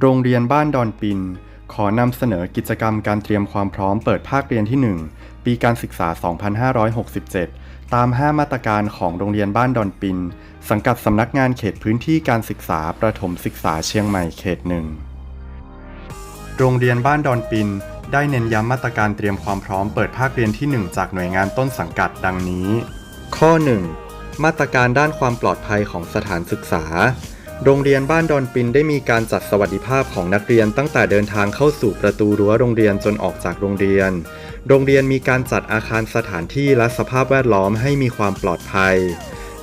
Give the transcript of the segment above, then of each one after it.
โรงเรียนบ้านดอนปิน ขอนำเสนอกิจกรรมการเตรียมความพร้อมเปิดภาคเรียนที่ 1 ปีการศึกษา 2567 ตาม 5 มาตรการของโรงเรียนบ้านดอนปิน สังกัดสำนักงานเขตพื้นที่การศึกษาประถมศึกษาเชียงใหม่เขตหนึ่งโรงเรียนบ้านดอนปิน ได้เน้นย้ำมาตรการเตรียมความพร้อมเปิดภาคเรียนที่ 1 จากหน่วยงานต้นสังกัดดังนี้ ข้อ 1 มาตรการด้านความปลอดภัยของสถานศึกษา โรงเรียนบ้านดอนปินได้มีการจัดสวัสดิภาพของนักเรียนตั้งแต่เดินทางเข้าสู่ประตูรั้วโรงเรียนจนออกจากโรงเรียน โรงเรียนมีการจัดอาคารสถานที่และสภาพแวดล้อมให้มีความปลอดภัย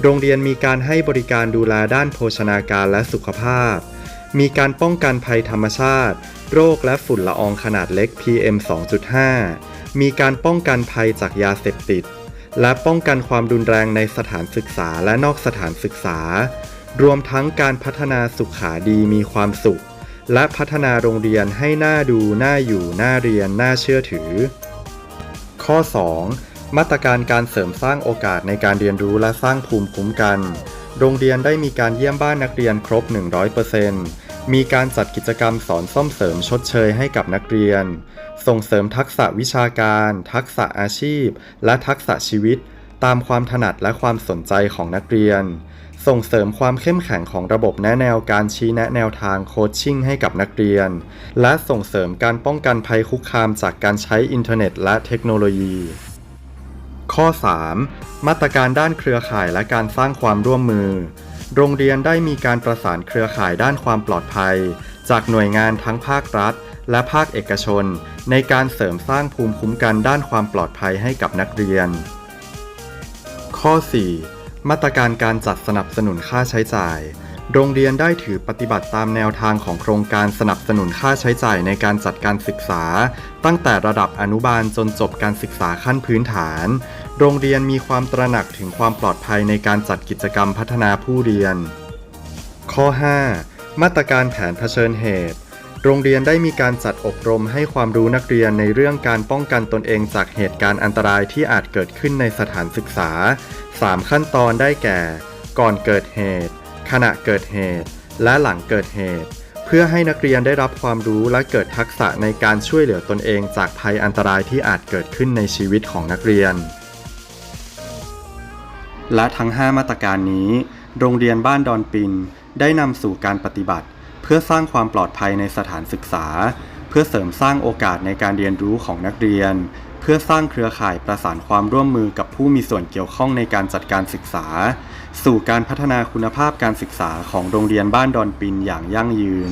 โรงเรียนมีการให้บริการดูแลด้านโภชนาการและสุขภาพ มีการป้องกันภัยธรรมชาติ โรคและฝุ่นละอองขนาดเล็ก PM 2.5 มีการป้องกันภัยจากยาเสพติด และป้องกันความรุนแรงในสถานศึกษาและนอกสถานศึกษา รวมทั้งการพัฒนาสุขาดีมีความสุข และพัฒนาโรงเรียนให้น่าดูน่าอยู่น่าเรียนน่าเชื่อถือ ข้อ 2 มาตรการการเสริมสร้างโอกาสในการเรียนรู้และสร้างภูมิคุ้มกัน โรงเรียนได้มีการเยี่ยมบ้านนักเรียนครบ 100%มีการจัดกิจกรรมสอนซ่อมเสริมชดเชยให้กับนักเรียน ส่งเสริมทักษะวิชาการ ทักษะอาชีพ และทักษะชีวิต ตามความถนัดและความสนใจของนักเรียน ส่งเสริมความเข้มแข็งของระบบแนะแนวการชี้แนะแนวทางโคชชิ่งให้กับนักเรียน และส่งเสริมการป้องกันภัยคุกคามจากการใช้อินเทอร์เน็ตและเทคโนโลยี ข้อ 3 มาตรการด้านเครือข่ายและการสร้างความร่วมมือ โรงเรียนได้มีการประสานเครือข่ายด้านความปลอดภัย จากหน่วยงานทั้งภาครัฐ และภาคเอกชน ในการเสริมสร้างภูมิคุ้มกันด้านความปลอดภัยให้กับนักเรียน ข้อ 4 มาตรการการจัดสนับสนุนค่าใช้จ่าย โรงเรียนได้ถือปฏิบัติตามแนวทางของโครงการสนับสนุนค่าใช้จ่ายในการจัดการศึกษา ตั้งแต่ระดับอนุบาลจนจบการศึกษาขั้นพื้นฐาน โรงเรียนมีความตระหนักถึงความปลอดภัยในการจัดกิจกรรมพัฒนาผู้เรียน ข้อ 5 มาตรการแผนเผชิญเหตุ โรงเรียนได้มีการจัดอบรมให้ความรู้นักเรียนในเรื่องการป้องกันตนเองจากเหตุการณ์อันตรายที่อาจเกิดขึ้นในสถานศึกษา 3 ขั้นตอนได้แก่ ก่อนเกิดเหตุ ขณะเกิดเหตุ และหลังเกิดเหตุ เพื่อให้นักเรียนได้รับความรู้และเกิดทักษะในการช่วยเหลือตนเองจากภัยอันตรายที่อาจเกิดขึ้นในชีวิตของนักเรียน และทั้ง 5 มาตรการนี้ โรงเรียนบ้านดอนปินได้นำสู่การปฏิบัติ พื่อสร้างความปลอดภัยในสถานศึกษา เพื่อเสริมสร้างโอกาสในการเรียนรู้ของนักเรียน เพื่อสร้างเครือข่ายประสานความร่วมมือกับผู้มีส่วนเกี่ยวข้องในการจัดการศึกษา สู่การพัฒนาคุณภาพการศึกษาของโรงเรียนบ้านดอนปินอย่างยั่งยืน